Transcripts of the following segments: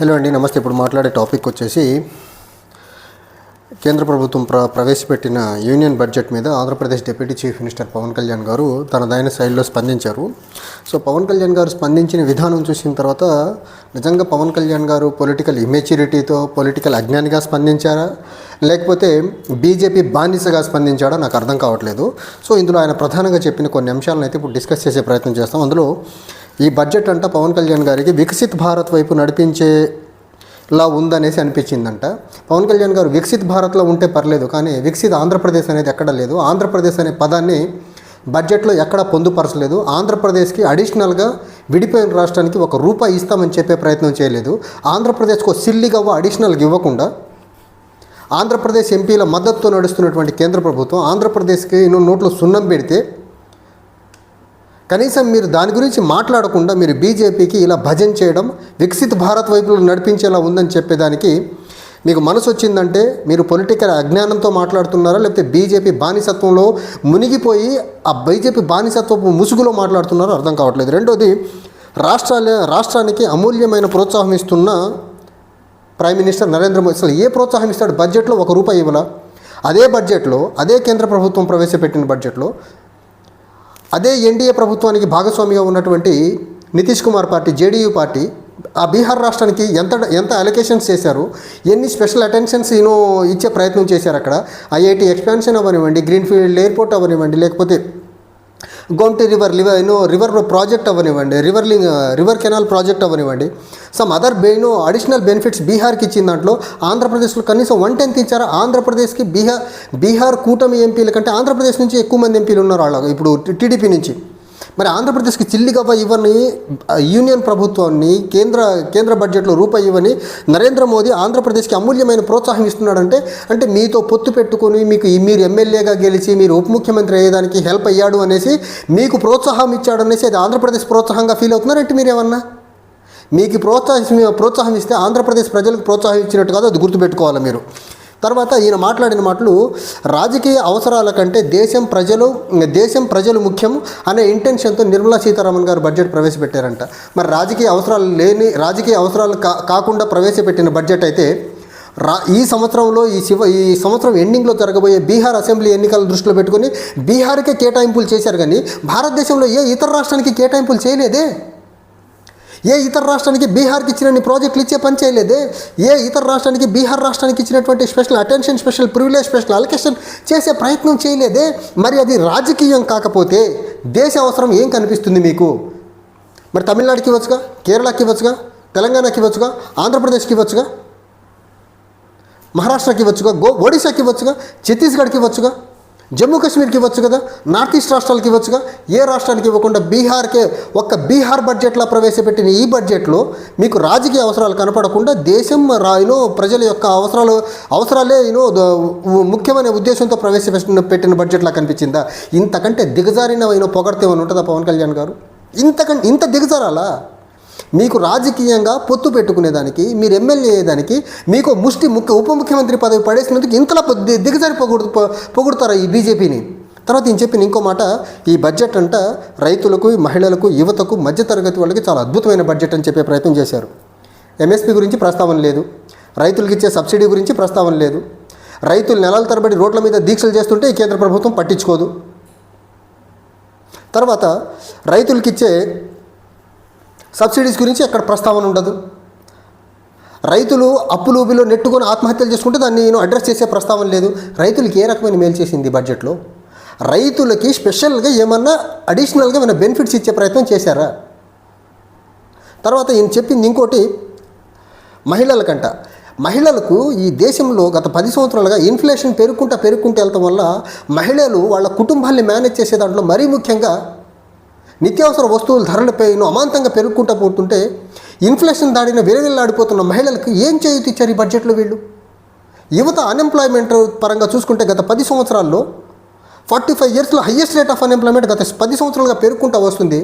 Hello అండి నమస్తే. ఇప్పుడు మాట్లాడే టాపిక్ వచ్చేసి కేంద్ర ప్రభుత్వం ప్ర ప్రవేశపెట్టిన యూనియన్ బడ్జెట్ మీద Andhra Pradesh deputy chief minister Pawan Kalyan garu తనదైన శైలిలో స్పందించారు. సో పవన్ కళ్యాణ్ గారు స్పందించిన విధానం చూసిన తర్వాత నిజంగా పవన్ కళ్యాణ్ గారు పొలిటికల్ ఇమెచ్యూరిటీతో పొలిటికల్ అజ్ఞానిగా స్పందించారా? లేకపోతే బీజేపీ బానిసగా స్పందించాడా? నాకు అర్థం కావట్లేదు. సో ఇందులో ఆయన ప్రధానంగా చెప్పిన కొన్ని అంశాలను అయితే ఇప్పుడు డిస్కస్ చేసే ప్రయత్నం చేస్తాం. అందులో ఈ బడ్జెట్ అంట పవన్ కళ్యాణ్ గారికి వికసిత్ భారత్ వైపు నడిపించే లా ఉందనేసి అనిపించిందంట. పవన్ కళ్యాణ్ గారు వికసిత్ భారత్లో ఉంటే పర్లేదు కానీ వికసిత్ ఆంధ్రప్రదేశ్ అనేది ఎక్కడ లేదు. ఆంధ్రప్రదేశ్ అనే పదాన్ని బడ్జెట్లో ఎక్కడ పొందుపరచలేదు. ఆంధ్రప్రదేశ్కి అడిషనల్గా విడిపోయిన రాష్ట్రానికి ఒక రూపాయి ఇస్తామని చెప్పే ప్రయత్నం చేయలేదు. ఆంధ్రప్రదేశ్కు ఒక సిల్లిగవ్వ అడిషనల్గా ఇవ్వకుండా ఆంధ్రప్రదేశ్ ఎంపీల మద్దతుతో నడుస్తున్నటువంటి కేంద్ర ప్రభుత్వం ఆంధ్రప్రదేశ్కి ఎన్నో నోట్లో సున్నం పెడితే కనీసం మీరు దాని గురించి మాట్లాడకుండా మీరు బీజేపీకి ఇలా భజన చేయడం వికసిత్ భారత్ వైపు నడిపించేలా ఉందని చెప్పేదానికి మీకు మనసు వచ్చిందంటే మీరు పొలిటికల్ అజ్ఞానంతో మాట్లాడుతున్నారా లేకపోతే బీజేపీ బానిసత్వంలో మునిగిపోయి ఆ బీజేపీ బానిసత్వపు ముసుగులో మాట్లాడుతున్నారో అర్థం కావట్లేదు. రెండోది రాష్ట్రాల రాష్ట్రానికి అమూల్యమైన ప్రోత్సాహం ఇస్తున్న ప్రైమ్ మినిస్టర్ నరేంద్ర మోదీ. అసలు ఏ ప్రోత్సాహం ఇస్తాడు? బడ్జెట్లో ఒక రూపాయి ఇవ్వాల? అదే బడ్జెట్లో అదే కేంద్ర ప్రభుత్వం ప్రవేశపెట్టిన బడ్జెట్లో అదే ఎన్డీఏ ప్రభుత్వానికి భాగస్వామిగా ఉన్నటువంటి Nitish Kumar party JDU party ఆ బీహార్ రాష్ట్రానికి ఎంత ఎంత అలొకేషన్స్ చేశారు ఎన్ని స్పెషల్ అటెన్షన్స్ ఈనో ఇచ్చే ప్రయత్నం చేశారు అక్కడ ఐఐటి ఎక్స్పాన్షన్ అవ్వనివ్వండి గ్రీన్ఫీల్డ్ ఎయిర్పోర్ట్ అవ్వనివ్వండి లేకపోతే Gomti river river you know river project అవ్వనివ్వండి river link river canal project అవ్వనివ్వండి some other bane additional benefits బీహార్కి ఇచ్చిన దాంట్లో ఆంధ్రప్రదేశ్లో కనీసం వన్ టెన్త్ ఇచ్చారా ఆంధ్రప్రదేశ్కి బీహార్ బీహార్ కూటమి ఎంపీల కంటే ఆంధ్రప్రదేశ్ నుంచి ఎక్కువ మంది ఎంపీలు ఉన్నారు వాళ్ళ ఇప్పుడు టీడీపీ నుంచి మరి ఆంధ్రప్రదేశ్కి చిల్లిగవ్వ ఇవ్వని యూనియన్ ప్రభుత్వాన్ని కేంద్ర కేంద్ర బడ్జెట్లో రూపాయి ఇవ్వని నరేంద్ర మోదీ ఆంధ్రప్రదేశ్కి అమూల్యమైన ప్రోత్సాహం ఇస్తున్నాడంటే అంటే మీతో పొత్తు పెట్టుకొని మీకు మీరు ఎమ్మెల్యేగా గెలిచి మీరు ఉప ముఖ్యమంత్రి అయ్యేదానికి హెల్ప్ అయ్యాడు అనేసి మీకు ప్రోత్సాహం ఇచ్చాడు అనేసి అది ఆంధ్రప్రదేశ్ ప్రోత్సాహంగా ఫీల్ అవుతున్నారంటే మీరు ఏమన్నా మీకు ప్రోత్సాహం ప్రోత్సాహం ఇస్తే ఆంధ్రప్రదేశ్ ప్రజలకు ప్రోత్సాహం ఇచ్చినట్టు కాదు అది గుర్తుపెట్టుకోవాలి మీరు? తర్వాత ఈయన మాట్లాడిన మాటలు రాజకీయ అవసరాల కంటే దేశం ప్రజలు దేశం ప్రజలు ముఖ్యం అనే ఇంటెన్షన్తో నిర్మలా సీతారామన్ గారు బడ్జెట్ ప్రవేశపెట్టారంట. మరి రాజకీయ అవసరాలు లేని రాజకీయ అవసరాలు కా కాకుండా ప్రవేశపెట్టిన బడ్జెట్ అయితే రా ఈ సంవత్సరంలో ఈ శివ ఈ సంవత్సరం ఎండింగ్లో జరగబోయే బీహార్ అసెంబ్లీ ఎన్నికల దృష్టిలో పెట్టుకొని బీహార్కే కేటాయింపులు చేశారు కానీ భారతదేశంలో ఏ ఇతర రాష్ట్రానికి కేటాయింపులు చేయలేదే? ఏ ఇతర రాష్ట్రానికి బీహార్కి ఇచ్చిన ప్రాజెక్టులు ఇచ్చే పని చేయలేదే? ఏ ఇతర రాష్ట్రానికి బీహార్ రాష్ట్రానికి ఇచ్చినటువంటి special attention special privilege special allocation చేసే ప్రయత్నం చేయలేదే? మరి అది రాజకీయం కాకపోతే దేశ అవసరం ఏం కనిపిస్తుంది మీకు? మరి తమిళనాడుకి ఇవ్వచ్చుగా? కేరళకి ఇవ్వచ్చుగా? తెలంగాణకి ఇవ్వచ్చుగా? ఆంధ్రప్రదేశ్కి ఇవ్వచ్చుగా? మహారాష్ట్రకి ఇవ్వచ్చుగా? గో ఒడిశాకి ఇవ్వచ్చుగా? ఛత్తీస్గఢ్కి ఇవ్వచ్చుగా? జమ్మూ కాశ్మీర్కి ఇవ్వచ్చు కదా నార్త్ ఈస్ట్ రాష్ట్రాలకి ఇవ్వచ్చుగా ఏ రాష్ట్రానికి ఇవ్వకుండా బీహార్కే ఒక్క బీహార్ బడ్జెట్లో ప్రవేశపెట్టిన ఈ బడ్జెట్లో మీకు రాజకీయ అవసరాలు కనపడకుండా దేశం రాయినో ప్రజల యొక్క అవసరాలు అవసరాలే యూనో ముఖ్యమైన ఉద్దేశంతో ప్రవేశపెట్టిన పెట్టిన బడ్జెట్లా కనిపించిందా? ఇంతకంటే దిగజారిన అయిన పొగడితే ఏమైనా ఉంటుందా పవన్ కళ్యాణ్ గారు? ఇంతకంటే ఇంత దిగజారాలా? మీకు రాజకీయంగా పొత్తు పెట్టుకునేదానికి మీరు ఎమ్మెల్యే అయ్యేదానికి మీకు ముష్టి ముఖ్య ఉప ముఖ్యమంత్రి పదవి పడేసినందుకు ఇంతలా దిగజారి పొగుడు పొగుడుతారు పొగుడుతారా ఈ బీజేపీని? తర్వాత నేను చెప్పిన ఇంకో మాట ఈ బడ్జెట్ అంట రైతులకు మహిళలకు యువతకు మధ్యతరగతి వాళ్ళకి చాలా అద్భుతమైన బడ్జెట్ అని చెప్పే ప్రయత్నం చేశారు. ఎంఎస్పి గురించి ప్రస్తావన లేదు. రైతులకు ఇచ్చే సబ్సిడీ గురించి ప్రస్తావన లేదు. రైతులు నెలల తరబడి రోడ్ల మీద దీక్షలు చేస్తుంటే ఈ కేంద్ర ప్రభుత్వం పట్టించుకోదు. తర్వాత రైతులకిచ్చే సబ్సిడీస్ గురించి అక్కడ ప్రస్తావన ఉండదు. రైతులు అప్పులూబిలో నెట్టుకొని ఆత్మహత్యలు చేసుకుంటే దాన్ని నేను అడ్రస్ చేసే ప్రస్తావన లేదు. రైతులకి ఏ రకమైన మేలు చేసింది బడ్జెట్లో? రైతులకి స్పెషల్గా ఏమన్నా అడిషనల్గా ఏమైనా బెనిఫిట్స్ ఇచ్చే ప్రయత్నం చేశారా? తర్వాత ఈయన చెప్పింది ఇంకోటి మహిళలకంట. మహిళలకు ఈ దేశంలో గత పది సంవత్సరాలుగా ఇన్ఫ్లేషన్ పెరుగుకుంటా పెరుగుకుంటూ వెళ్ళటం వల్ల మహిళలు వాళ్ళ కుటుంబాన్ని మేనేజ్ చేసే దాంట్లో మరీ ముఖ్యంగా నిత్యావసర వస్తువుల ధరలపై అమాంతంగా పెరుగుకుంటూ పోతుంటే ఇన్ఫ్లేషన్ దాడిన విరవిల్లాడిపోతున్న మహిళలకు ఏం చేయుతూ ఇచ్చారు ఈ బడ్జెట్లో వీళ్ళు? యువత అన్ఎంప్లాయ్మెంట్ పరంగా చూసుకుంటే గత పది సంవత్సరాల్లో ఫార్టీ ఫైవ్ ఇయర్స్లో హయ్యెస్ట్ రేట్ ఆఫ్ అన్ఎంప్లాయ్మెంట్ గత పది సంవత్సరాలుగా పెరుగుకుంటూ వస్తుంది.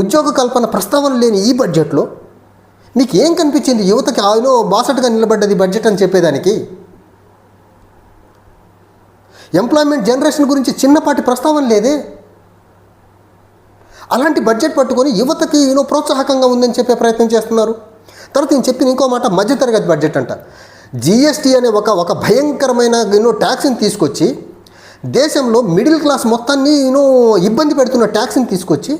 ఉద్యోగ కల్పన ప్రస్తావన లేని ఈ బడ్జెట్లో మీకు ఏం కనిపించింది? యువతకి ఆయనో బాసటగా నిలబడ్డది బడ్జెట్ అని చెప్పేదానికి? ఎంప్లాయ్మెంట్ జనరేషన్ గురించి చిన్నపాటి ప్రస్తావన లేదే? అలాంటి బడ్జెట్ పట్టుకొని యువతకి యూనో ప్రోత్సాహకంగా ఉందని చెప్పే ప్రయత్నం చేస్తున్నారు. తర్వాత నేను చెప్పిన ఇంకో మాట మధ్యతరగతి బడ్జెట్ అంట. జిఎస్టీ అనే ఒక ఒక భయంకరమైన ఎన్నో ట్యాక్స్ని తీసుకొచ్చి దేశంలో మిడిల్ క్లాస్ మొత్తాన్ని యూనో ఇబ్బంది పెడుతున్న ట్యాక్స్ని తీసుకొచ్చి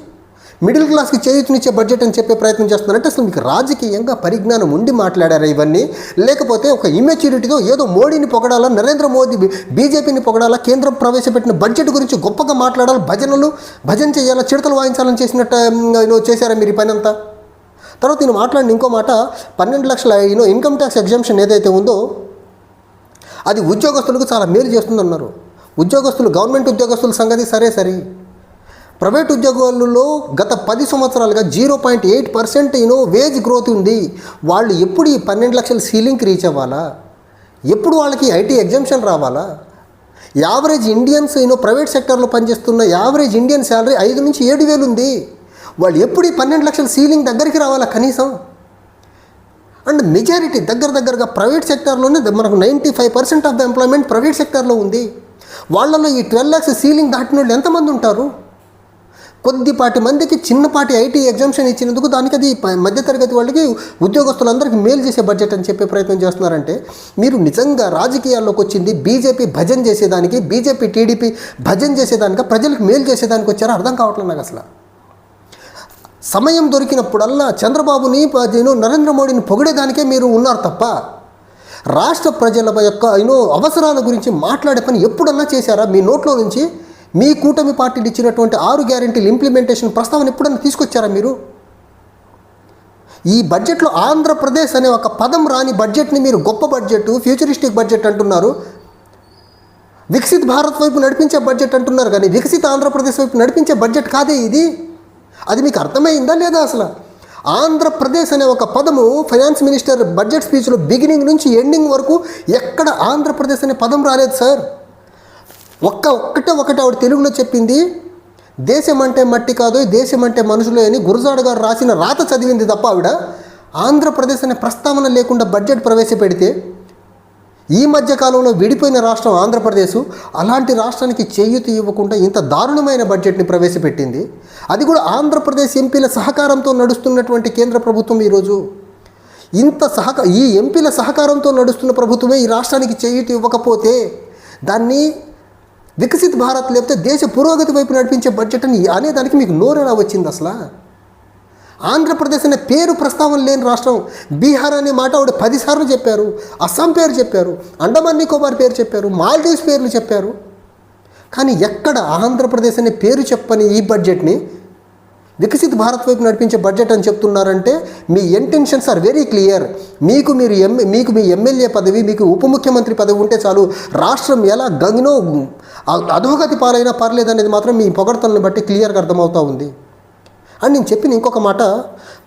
మిడిల్ క్లాస్కి చేయూతనిచ్చే బడ్జెట్ అని చెప్పే ప్రయత్నం చేస్తున్నారంటే అసలు మీకు రాజకీయంగా పరిజ్ఞానం ఉండి మాట్లాడారా ఇవన్నీ? లేకపోతే ఒక ఇమెచ్యూరిటీతో ఏదో మోడీని పొగడాలా నరేంద్ర మోదీ బీజేపీని పొగడాలా కేంద్రం ప్రవేశపెట్టిన బడ్జెట్ గురించి గొప్పగా మాట్లాడాలి భజనలు భజన చేయాలా చిడతలు వాయించాలని చేసినట్టు చేశారా మీరు ఈ పని అంతా తర్వాత నేను మాట్లాడిన ఇంకో మాట పన్నెండు లక్షల యూనో ఇన్కమ్ ట్యాక్స్ ఎగ్జామ్షన్ ఏదైతే ఉందో అది ఉద్యోగస్తులకు చాలా మేలు చేస్తుందన్నారు. ఉద్యోగస్తులు గవర్నమెంట్ ఉద్యోగస్తుల సంగతి సరే సరే. ప్రైవేట్ ఉద్యోగాలలో గత పది సంవత్సరాలుగా zero point eight percent you know wage growth ఉంది. వాళ్ళు ఎప్పుడు ఈ పన్నెండు లక్షల సీలింగ్కి రీచ్ అవ్వాలా? ఎప్పుడు వాళ్ళకి ఐటీ ఎగ్జామ్షన్ రావాలా? Average Indians you know private సెక్టర్లో పనిచేస్తున్న యావరేజ్ ఇండియన్ శాలరీ ఐదు నుంచి ఏడు వేలు ఉంది. వాళ్ళు ఎప్పుడు ఈ పన్నెండు లక్షల సీలింగ్ దగ్గరికి రావాలా కనీసం? అండ్ మెజారిటీ దగ్గర దగ్గరగా ప్రైవేట్ సెక్టార్లోనే మనకు ninety five percent of the employment private సెక్టర్లో ఉంది. వాళ్ళలో ఈ ట్వెల్వ్ ల్యాక్స్ సీలింగ్ దాటిన వాళ్ళు ఎంతమంది ఉంటారు? కొద్దిపాటి మందికి చిన్నపాటి ఐటీ ఎగ్జామ్షన్ ఇచ్చినందుకు దానికి అది మధ్యతరగతి వాళ్ళకి ఉద్యోగస్తులందరికీ మేలు చేసే బడ్జెట్ అని చెప్పే ప్రయత్నం చేస్తున్నారంటే మీరు నిజంగా రాజకీయాల్లోకి వచ్చింది బీజేపీ భజన చేసేదానికి బీజేపీ టీడీపీ భజన చేసేదానికి ప్రజలకు మేలు చేసేదానికి వచ్చారో? అర్థం కావట్లేదు నాకు అసలు. సమయం దొరికినప్పుడల్లా చంద్రబాబుని నేను నరేంద్ర మోడీని పొగిడేదానికే మీరు ఉన్నారు తప్ప రాష్ట్ర ప్రజల యొక్క యూనో అవసరాల గురించి మాట్లాడే పని ఎప్పుడన్నా చేశారా? మీ నోట్లో నుంచి మీ కూటమి పార్టీలు ఇచ్చినటువంటి ఆరు గ్యారెంటీలు ఇంప్లిమెంటేషన్ ప్రస్తావన ఎప్పుడన్నా తీసుకొచ్చారా మీరు? ఈ బడ్జెట్లో ఆంధ్రప్రదేశ్ అనే ఒక పదం రాని బడ్జెట్ని మీరు గొప్ప బడ్జెట్ ఫ్యూచరిస్టిక్ బడ్జెట్ అంటున్నారు. వికసిత్ భారత్ వైపు నడిపించే బడ్జెట్ అంటున్నారు కానీ వికసిత ఆంధ్రప్రదేశ్ వైపు నడిపించే బడ్జెట్ కాదే ఇది? అది మీకు అర్థమైందా లేదా అసలు? ఆంధ్రప్రదేశ్ అనే ఒక పదము ఫైనాన్స్ మినిస్టర్ బడ్జెట్ స్పీచ్లో బిగినింగ్ నుంచి ఎండింగ్ వరకు ఎక్కడ ఆంధ్రప్రదేశ్ అనే పదం రాలేదు సార్ ఒక్క ఒక్కటే ఒకటి ఆవిడ తెలుగులో చెప్పింది దేశం అంటే మట్టి కాదు దేశం అంటే మనుషులే అని గురజాడ గారు రాసిన రాత చదివింది తప్ప ఆవిడ ఆంధ్రప్రదేశ్ అనే ప్రస్తావన లేకుండా బడ్జెట్ ప్రవేశపెడితే ఈ మధ్య కాలంలో విడిపోయిన రాష్ట్రం ఆంధ్రప్రదేశ్. అలాంటి రాష్ట్రానికి చేయూత ఇవ్వకుండా ఇంత దారుణమైన బడ్జెట్ని ప్రవేశపెట్టింది. అది కూడా ఆంధ్రప్రదేశ్ ఎంపీల సహకారంతో నడుస్తున్నటువంటి కేంద్ర ప్రభుత్వం ఈరోజు. ఇంత సహక ఈ ఎంపీల సహకారంతో నడుస్తున్న ప్రభుత్వమే ఈ రాష్ట్రానికి చేయూత ఇవ్వకపోతే దాన్ని వికసిత్ భారత్ లేకపోతే దేశ పురోగతి వైపు నడిపించే బడ్జెట్ అని అనేదానికి మీకు నోరెలా వచ్చింది అసలు? ఆంధ్రప్రదేశ్ అనే పేరు ప్రస్తావన లేని రాష్ట్రం బీహార్ అనే మాట ఆవిడ పదిసార్లు చెప్పారు అస్సాం పేరు చెప్పారు అండమాన్ నికోబార్ పేరు చెప్పారు మాల్దీవ్స్ పేర్లు చెప్పారు. కానీ ఎక్కడ ఆంధ్రప్రదేశ్ అనే పేరు చెప్పని ఈ బడ్జెట్ని వికసిత్ భారత్ వైపు నడిపించే బడ్జెట్ అని చెప్తున్నారంటే మీ ఇంటెన్షన్స్ ఆర్ వెరీ క్లియర్ మీకు మీరు ఎమ్ మీకు మీ ఎమ్మెల్యే పదవి మీకు ఉప ముఖ్యమంత్రి పదవి ఉంటే చాలు రాష్ట్రం ఎలా గంగినో అధోగతి పాలైనా పర్లేదు అనేది మాత్రం మీ పొగడతలను బట్టి క్లియర్గా అర్థమవుతూ ఉంది. అండ్ నేను చెప్పిన ఇంకొక మాట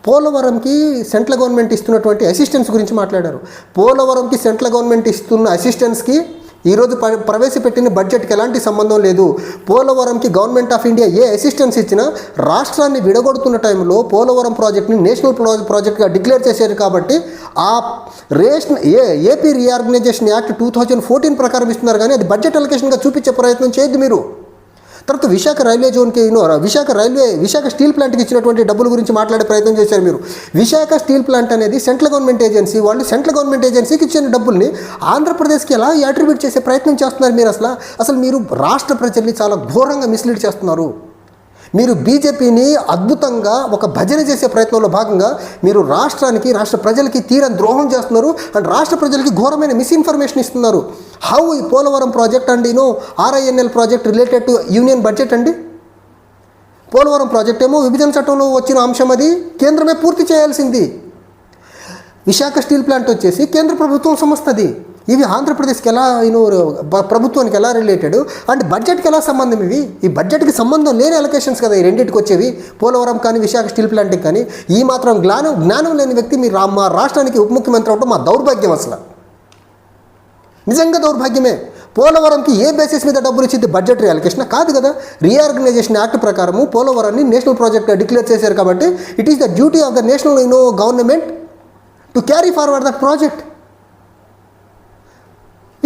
పోలవరంకి సెంట్రల్ గవర్నమెంట్ ఇస్తున్నటువంటి అసిస్టెన్స్ గురించి మాట్లాడారు. పోలవరంకి సెంట్రల్ గవర్నమెంట్ ఇస్తున్న అసిస్టెన్స్కి ఈరోజు ప్ర ప్రవేశపెట్టిన బడ్జెట్కి ఎలాంటి సంబంధం లేదు. పోలవరంకి గవర్నమెంట్ ఆఫ్ ఇండియా ఏ అసిస్టెన్స్ ఇచ్చినా రాష్ట్రాన్ని విడగొడుతున్న టైంలో పోలవరం ప్రాజెక్ట్ని నేషనల్ ప్రో ప్రాజెక్ట్గా డిక్లేర్ చేశారు కాబట్టి ఆ రేషన్ ఏ AP reorganisation act two thousand fourteen ప్రకారం ఇస్తున్నారు కానీ అది బడ్జెట్ అలొకేషన్గా చూపించే ప్రయత్నం చేయొద్దు మీరు. తర్వాత Visakha railway జోన్కి you know Visakha railway Visakha steel ప్లాంట్కి ఇచ్చినటువంటి డబ్బుల గురించి మాట్లాడే ప్రయత్నం చేశారు మీరు. విశాఖ స్టీల్ ప్లాంట్ అనేది సెంట్రల్ గవర్నమెంట్ ఏజెన్సీ వాళ్ళు సెంట్రల్ గవర్నమెంట్ ఏజెన్సీకి ఇచ్చిన డబ్బుల్ని ఆంధ్రప్రదేశ్కి ఎలా అట్రిబ్యూట్ చేసే ప్రయత్నం చేస్తున్నారు మీరు అసలు? అసలు మీరు రాష్ట్ర ప్రజల్ని చాలా ఘోరంగా మిస్లీడ్ చేస్తున్నారు. మీరు బీజేపీని అద్భుతంగా ఒక భజన చేసే ప్రయత్నంలో భాగంగా మీరు రాష్ట్రానికి రాష్ట్ర ప్రజలకి తీరని ద్రోహం చేస్తున్నారు అండ్ రాష్ట్ర ప్రజలకి ఘోరమైన మిస్ఇన్ఫర్మేషన్ ఇస్తున్నారు. హౌ ఈ పోలవరం ప్రాజెక్ట్ అండి? No RINL project related to union budget అండి? పోలవరం ప్రాజెక్ట్ ఏమో విభజన చట్టంలో వచ్చిన అంశం అది. కేంద్రమే పూర్తి చేయాల్సింది. విశాఖ స్టీల్ ప్లాంట్ వచ్చేసి కేంద్ర ప్రభుత్వం సంస్థది. ఇవి ఆంధ్రప్రదేశ్కి ఎలా యూనో ప్రభుత్వానికి ఎలా రిలేటెడ్ అండ్ బడ్జెట్కి ఎలా సంబంధం ఇవి? ఈ బడ్జెట్కి సంబంధం లేని అలొకేషన్స్ కదా ఈ రెండింటికి వచ్చేవి. పోలవరం కానీ విశాఖ స్టీల్ ప్లాంట్కి కానీ ఈ మాత్రం జ్ఞానం జ్ఞానం లేని వ్యక్తి మీరు రా- మా రాష్ట్రానికి ఉప ముఖ్యమంత్రి అవడం మా దౌర్భాగ్యం అసలు. నిజంగా దౌర్భాగ్యమే. పోలవరంకి ఏ బేసిస్ మీద డబ్బులు ఇచ్చింది బడ్జెట్ రియాలికేషన్ కాదు కదా. రీఆర్గనైజేషన్ యాక్ట్ ప్రకారము పోలవరాన్ని నేషనల్ ప్రాజెక్ట్గా డిక్లేర్ చేశారు కాబట్టి it is the duty of the national you know government to carry forward the project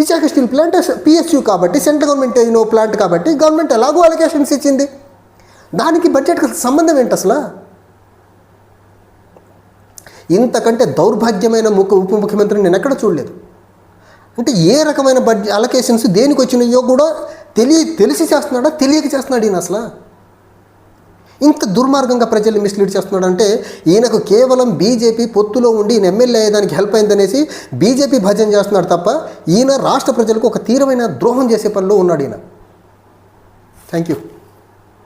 Visakha steel plant PSU కాబట్టి central government you know plant కాబట్టి గవర్నమెంట్ ఎలాగో అలికేషన్స్ ఇచ్చింది. దానికి బడ్జెట్కి సంబంధం ఏంటి అసలు? ఇంతకంటే దౌర్భాగ్యమైన ముఖ్య ఉప ముఖ్యమంత్రిని నేను ఎక్కడ చూడలేదు. అంటే ఏ రకమైన బడ్జెట్ అలొకేషన్స్ దేనికి వచ్చినాయో కూడా తెలియ తెలిసి చేస్తున్నాడా తెలియక చేస్తున్నాడు ఈయన అసలు? ఇంత దుర్మార్గంగా ప్రజల్ని మిస్లీడ్ చేస్తున్నాడంటే ఈయనకు కేవలం బీజేపీ పొత్తులో ఉండి ఈయన ఎమ్మెల్యే అయ్యేదానికి హెల్ప్ అయిందనేసి బీజేపీ భజన చేస్తున్నాడు తప్ప ఈయన రాష్ట్ర ప్రజలకు ఒక తీవ్రమైన ద్రోహం చేసే పనిలో ఉన్నాడు ఈయన. Thank you